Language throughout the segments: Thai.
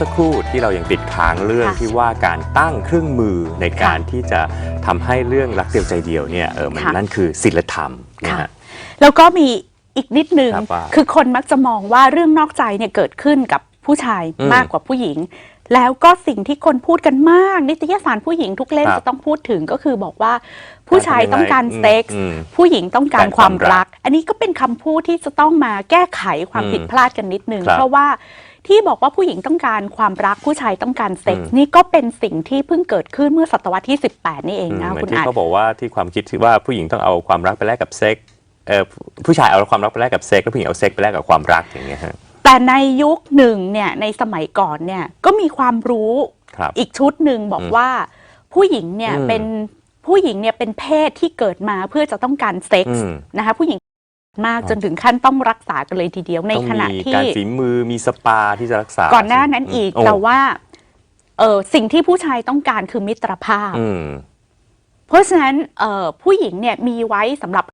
สักครู่ที่เรายังติดค้างเรื่องค่ะที่ว่าการตั้งเครื่องมือในการที่จะทำให้เรื่องรักเดียวใจเดียวเนี่ยเออมันค่ะนั่นคือศีลธรรมนะค่ะฮะแล้วก็มีอีกนิดนึงครับว่าคือคนมักจะมองว่าเรื่องนอกใจเนี่ยเกิดขึ้นกับผู้ชายอืมมากกว่าผู้หญิง แล้วก็สิ่งที่คนพูดกันมาก นิตยสารผู้หญิงทุกเล่มครับจะต้องพูดถึงก็คือบอกว่าผู้ชายต้องการอืมเซ็กส์อืมผู้หญิงต้องการการความมรัคาวรักกอันนี้ก็เป็นคำพูดที่จะต้องมาแก้ไขความอืมผิดพลาดกันนิดนึงครับเพราะว่า ที่บอกว่าผู้หญิงต้องการความรักผู้ชายต้องการเซ็กส์อืมนี่ก็เป็นสิ่งที่เพิ่งเกิดขึ้นเมื่อศตวรรษที่ 18 นี่เองอืมนะเหมือคุนณที่อาจเขาบอกว่าที่ความคิดที่ว่าผู้หญิงต้องเอาความรักไปแลกกับเซ็กเออผู้ชายเอาความรักไปแลกกับเซ็กแล้วผู้หญิงเอาเซ็กไปแลกกับความรักอย่างเงี้ยฮะแต่ในยุคหนึ่งเนี่ยในสมัยก่อนเนี่ยก็มีความรู้ครับอีกชุดหนึ่งบอกอืมว่าผู้หญิงเนี่ยอืมเป็นผู้หญิงเนี่ยเป็นเพศที่เกิดมาเพื่อจะต้องการเซ็กอืส์มนะคะผู้หญิง มากอ๋อจนถึงขั้นต้องรักษากันเลยทีเดียวในต้องขณะมีที่การฝีมือมีสปาที่จะรักษา ก่อนหน้านั้นอีกโแต่ว่าเออสิ่งที่ผู้ชายต้องการคือมิตรภาพอืมเพราะฉะนั้นเออผู้หญิงเนี่ยมีไว้สำหรับ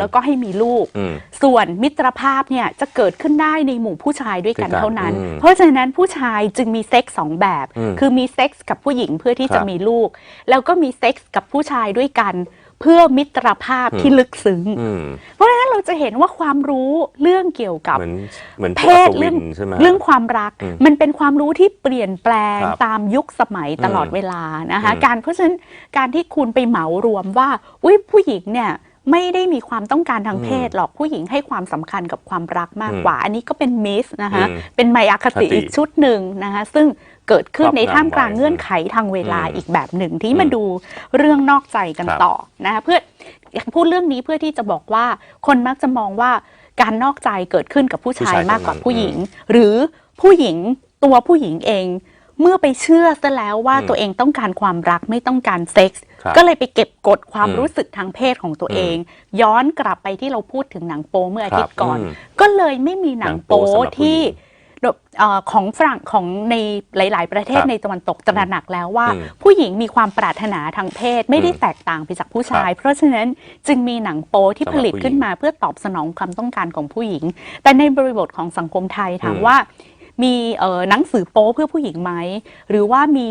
แล้วก็ให้มีลูกอืมส่วนมิตรภาพเนี่ยจะเกิดขึ้นได้ในหมู่ผู้ชายด้วยกันด้วยกันเท่านั้นอืมเพราะฉะนั้นผู้ชายจึงมีเซ็กส์สองแบบอืมคือมีเซ็กส์กับผู้หญิงเพื่อที่ครัจะบมีลูก แล้วก็มีเซ็กส์กับผู้ชายด้วยกัน เพื่อมิตรภาพอืมที่ลึกซึ้งอืมเพราะฉะนั้น เราจะเห็นว่าความรู้เรื่องเกี่ยวกับเหมือนเหมือนเพพวกศอัศเรื่วิองนใช่ไหม เรื่องความรัก อืมมันเป็นความรู้ที่เปลี่ยนแปลงครับตามยุคสมัยตลอดอืมเวลานะคะ อืม การเพราะฉะนั้นการที่คุณไปเหมารวมว่าอุ้ยผู้หญิงเนี่ย ไม่ได้มีความต้องการทางเพศหรอกผู้หญิงให้ความสำคัญกับความรักมากกว่า อันนี้ก็เป็นมิสนะคะอืมเป็นไมอาคติคติอีกชุดหนึ่งนะคะซึ่งเกิดขึ้นครอบในท่ามกลางงำไว้เงื่อนไขทางเวลาอืมอีกแบบหนึ่งที่อืมมาดูเรื่องนอกใจกันครับต่อนะคะเพื่ออยากพูดเรื่องนี้เพื่อที่จะบอกว่าคนมักจะมองว่าการนอกใจเกิดขึ้นกับผู้ชายผู้ชายมากกว่าเท่านั้นผู้หญิง หรือผู้หญิงตัวผู้หญิงเอง เมื่อไปเชื่อซะแล้วว่าอืมตัวเองต้องการความรักไม่ต้องการเซ็กส์ครับก็เลยไปเก็บกดความอืมรู้สึกทางเพศของตัวอืมเอง ย้อนกลับไปที่เราพูดถึงหนังโป๊เมื่ออาทิตย์ก่อนครับอืมก็เลยไม่มีหนังหนังโป๊โป๊สำหรับผู้หญิงที่เอ่อของฝรั่งของในหลาย ๆ ประเทศครับในตะวันตกตระหนักแล้วว่า อืมผู้หญิงมีความปรารถนาทางเพศไม่ได้อืมแตกต่างไปจากผู้ชายครับเพราะฉะนั้นจึงมีหนังโป๊ที่สำหรับผลิตผู้หญิงขึ้นมาเพื่อตอบสนองความต้องการของผู้หญิง แต่ในบริบทของสังคมไทยถามอืม ว่า มีเอ่อหนังสือโป๊เพื่อผู้หญิงไหมหรือว่ามี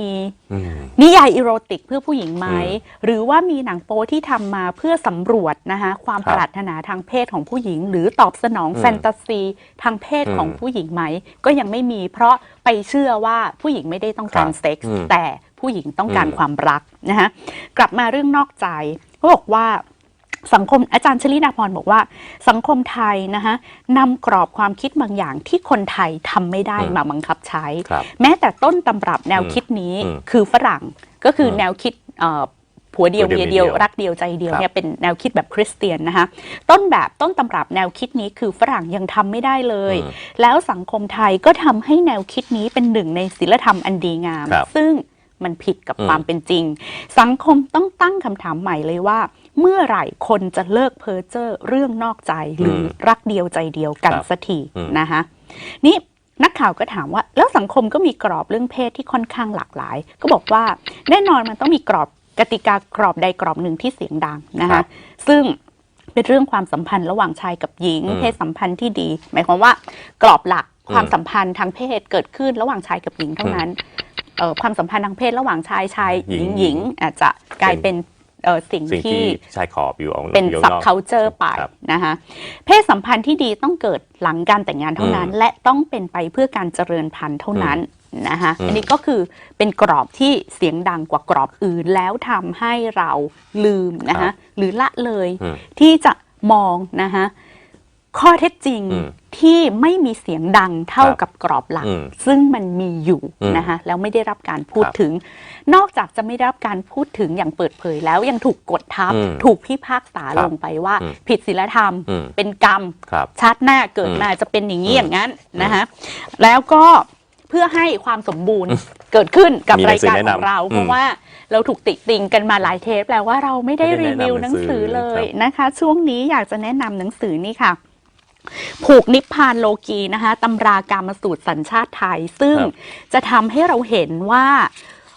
อืม นิยายอีโรติกเพื่อผู้หญิงไหมอืมหรือว่ามีหนังโป๊ที่ทำมาเพื่อสำรวจนะคะความครับปรารถนาทางเพศของผู้หญิง หรือตอบสนองอืมแฟนตาซีทางเพศของอืมผู้หญิงไหม ก็ยังไม่มีเพราะไปเชื่อว่าผู้หญิงไม่ได้ต้องการครับเซ็กส์อืมแต่ผู้หญิงต้องการอืม ความรักนะคะกลับมาเรื่องนอกใจเขาบอกว่า สังคมอาจารย์ชลินาพรบอกว่า สังคมไทยนะคะนำกรอบความคิดบางอย่างที่คนไทยทำไม่ได้อืมมาบังคับใช้ครับแม้แต่ต้นตำรับแนวคิดนี้อืมคือฝรั่งก็คืออมแนวคิดเอ่อผัวเดียวผัวเดีเมียยวเดียวเมียเดียวรักเดียวใจเดียวครับเนี่ยเป็นแนวคิดแบบคริสเตียนนะคะต้นแบบต้นตำรับแนวคิดนี้คือฝรั่งยังทำไม่ได้เลยอืมแล้วสังคมไทยก็ทำให้แนวคิดนี้เป็นหนึ่งในศีลธรรมอันดีงามครับซึ่งมันผิดกับอืมความเป็นจริง สังคมต้องตั้งคำถามใหม่เลยว่า เมื่อไหร่คนจะเลิกเพ้อเจ้อเรื่องนอกใจหรืออมรักเดียวใจเดียวกันครับสักทีอืมนะคะนี่นักข่าวก็ถามว่า แล้วสังคมก็มีกรอบเรื่องเพศที่ค่อนข้างหลากหลาย ก็บอกว่าแน่นอนมันต้องมีกรอบกติกากรอบใดกรอบหนึ่งที่เสียงดังนะครัคะบซึ่งเป็นเรื่องความสัมพันธ์ระหว่างชายกับหญิงอืมเพศสัมพันธ์ที่ดี หมายความว่ากรอบหลักอืมความสัมพันธ์ทางเพศเกิดขึ้นระหว่างชายกับหญิงเท่านั้นเอ่อความสัมพันธ์ทางเพศระหว่างชายชายหหญิญิงงหญิงอาจจะกลายเป็น เอ่อสิ่งสิ่งที่ที่ชายขอบอยู่เอาเป็นอยู่สับนอก เคาเจอร์ไปครับนะคะเพศสัมพันธ์ที่ดีต้องเกิดหลังการแต่งงานเท่านั้น อืมและต้องเป็นไปเพื่อการเจริญพันธุ์เท่านั้นนะคะอืม อันนี้ก็คือเป็นกรอบที่เสียงดังกว่ากรอบอื่นแล้วทำให้เราลืมนะคะหรือละเลย อืม ที่จะมองนะคะ ข้อเท็จจริงอืมที่ไม่มีเสียงดังเท่าครับกับกรอบหลักอืมซึ่งมันมีอยู่อืมนะคะแล้วไม่ได้รับการพูดครับถึง นอกจากจะไม่ได้รับการพูดถึงอย่างเปิดเผยแล้วยังถูกกดทับอืมถูกพิพากษาครับลงไปว่าอืมผิดศีลธรรมอืมเป็นกรรมครับชาติหน้าเกิดอืมมาจะเป็นอย่างนี้อืมอย่างนั้นนะคะแล้วก็เพื่อให้ความสมบูรณ์เกิดขึ้นกับมีหนัรายงสือการแนะของนำเราอืมเพราะว่าเราถูกติติงกันมาหลายเทปแล้วว่าเราไม่ได้ไม่ได้รีแนะนำวิวหนังสือหนังสือเลยครับนะคะ ช่วงนี้อยากจะแนะนำหนังสือนี่ค่ะ ผูกนิพพานโลกีนะคะตำรากามสูตรสัญชาติไทย ซึ่งครับ จะทำให้เราเห็นว่า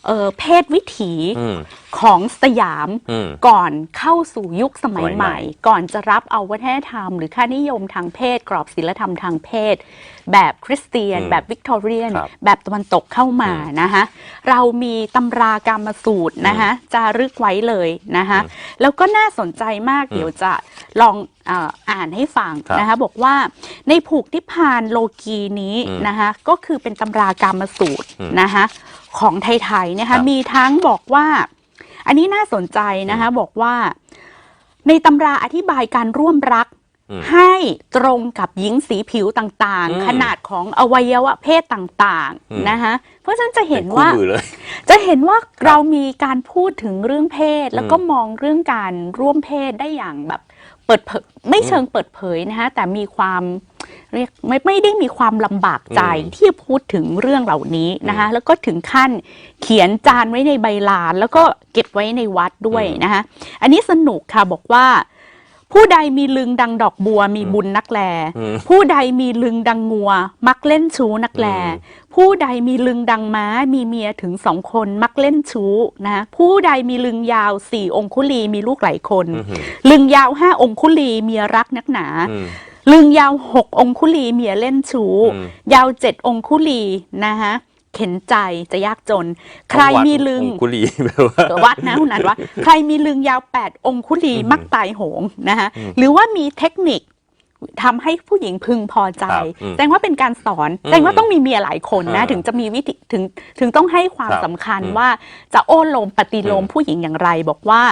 เอ่อเพศวิถีอืมของสยาม อืม ก่อนเข้าสู่ยุคสมัยสมัยใหใหม่ ม่ ก่อนจะรับเอาวัฒนธรรม หรือค่านิยมทางเพศ กรอบศิลธรรมทางเพศ แบบคริสเตียน อืมแบบวิกตอเรียน ครับแบบตะวันตกเข้ามานะคะเรามีตำรากรรมสูตรนะคะจารึกไว้เลยนะคะอืมแล้วก็น่าสนใจมากอืมเดี๋ยวจะ ลองเอออ่านให้ฟังครับนะคะบอกว่าในผูกนิพพานโลกีนี้อืมนะคะก็คือเป็นตำรากรรมสูตรอืมนะคะของไทยๆนะครัคะบมีทั้งบอกว่า อันนี้น่าสนใจนะคะบอกว่า ในตำราอธิบายการร่วมรักอืมให้ตรงกับหญิงสีผิวต่างอืมๆขนาดของอวัยวะเพศต่างอืมๆนะคะเพราะฉะนั้นจะเห็นป็คู่ว่ามือเลยจะเห็นว่าเรามีการพูดถึงเรื่องเพศ แล้วก็มองเรื่องการร่วมเพศได้อย่างแบบ เปิดเผยไม่เชิงเปิดเผยนะคะแต่มีความเรียกไม่ไม่ได้มีความลำบากใจอืมที่พูดถึงเรื่องเหล่านี้นะคะแล้วก็ถึงขั้นเขียนจานไว้ในใบลาน แล้วก็เก็บไว้ในวัดด้วยนะคะอันนี้สนุกค่ะบอกว่า ผู้ใดมีลึงดังดอกบัวมีบุญนักแลอืมผู้ใดมีลึงดังงัว มักเล่นชู้นักแลอืม ผู้ใดมีลึงดังม้า มีเมียถึงสองคนมักเล่นชู้นะผู้ใดมีลึงยาวสี่องคุลีมีลูกหลายคนอื้อหือลึงยาวห้าองคุลีเมียรักนักหนาอืมลึงยาวหกองคุลีเมียเล่นชู้อืมยาวเจ็ดองคุลีนะคะเข็นใจจะยากจน ใครมีลึงองคุลีแบบว่าวัดนะคุณนันว่า ใครมีลึงยาว8องคุลีอืมมักตายโหงนะคะอืมหรือว่ามีเทคนิค ทำให้ผู้หญิงพึงพอใจ ครับอืมแสดงว่าเป็นการสอนอืมแสดงว่าต้องมีเมียหลายคนนะ อ่าถึงจะมีวิธีถึงถึงต้องให้ความครับสำคัญอืมว่าจะโอ้โลมปฏิโลมอืมผู้หญิงอย่างไร บอกว่า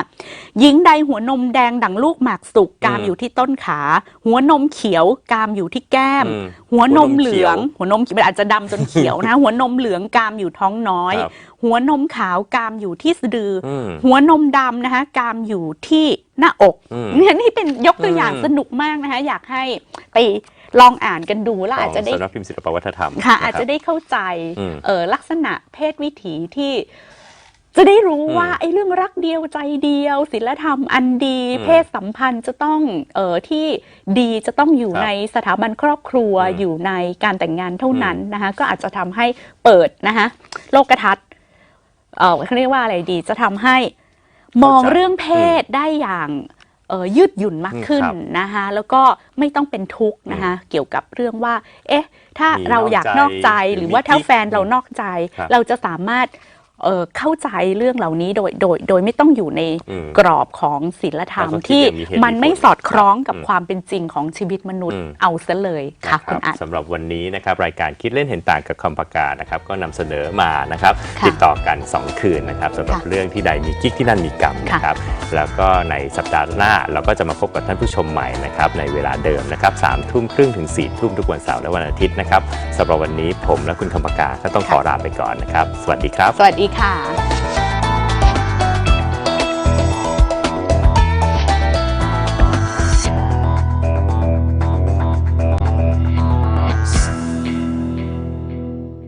หญิงใดหัวนมแดงดังลูกหมากสุกกามอืมอยู่ที่ต้นขา หัวนมเขียวกามอยู่ที่แก้ม อืมหัวนมหัวนมเหลืองเขียวหัวนมมันอาจจะดำจนเขียวนะ หัวนมเหลืองกามอยู่ท้องน้อย ครับ หัวนมขาวกามอยู่ที่สะดืออ อืม หัวนมดำนะคะกามอยู่ที่หน้าอกอืมเนี่ยนี่เป็นยกตัวอย่างอืมสนุกมากนะคะ อยากให้ไปลองอ่านกันดูแล้วอาจจะได้สำนักพิมพ์ศิลปวัฒนธรรมค่ะนรับอาจจะได้เข้าใจอืมเออลักษณะเพศวิถีที่จะได้รู้อืมว่าไอ้เรื่องรักเดียวใจเดียวศีลธรรมอันดีอืมเพศสัมพันธ์จะต้องเออที่ดีจะต้องอยู่ครับในสถาบันครอบครัวอืมอยู่ในการแต่งงานเท่านั้นอืมนะคะก็อาจจะทำให้เปิดนะคะโลกทัศน์เออเขาเรียกว่าอะไรดีจะทำให้มองเข้าใจเรื่องเพศได้อย่างเอ่อ ยืดหยุ่นมากขึ้นครับนะคะแล้วก็ไม่ต้องเป็นทุกข์นะคะเกี่ยวกับเรื่องว่า เอ๊ะ ถ้ามีเราอยากนอกใจนอกใจหรือว่าถ้ามีกิ๊กแฟนเรานอกใจครับเราจะสามารถ เอ่อเข้าใจเรื่องเหล่านี้โดยโดยโดยไม่ต้องอยู่ในอืมกรอบของศีลธรรมแล้วก็คิดที่อย่างมีเหตุมันไม่มีผลสอดคล้องกับอืมความเป็นจริงของชีวิตมนุษย์อืมเอาซะเลยค่ะนะคุณอัดสำหรับวันนี้นะครับรายการคิดเล่นเห็นต่างกับคำปากกานะครับก็นำเสนอมานะครับค่ะติดต่อกัน 2 คืนนะครับสำหรับค่ะเรื่องที่ใดมีกิ๊กที่นั่นมีกรรมนะครับแล้วก็ในสัปดาห์หน้าเราก็จะมาพบกับท่านผู้ชมใหม่นะครับในเวลาเดิมนะครับสามทุ่มครึ่งถึง4ี่ทุ่มทุกวันเสาร์และวันอาทิตย์นะครับสำหรับวันนี้ผมและคุณคำปากกาก็ต้องขอลาไปก่อนนะครับ สวัสดีครับสวัสดีค่ะ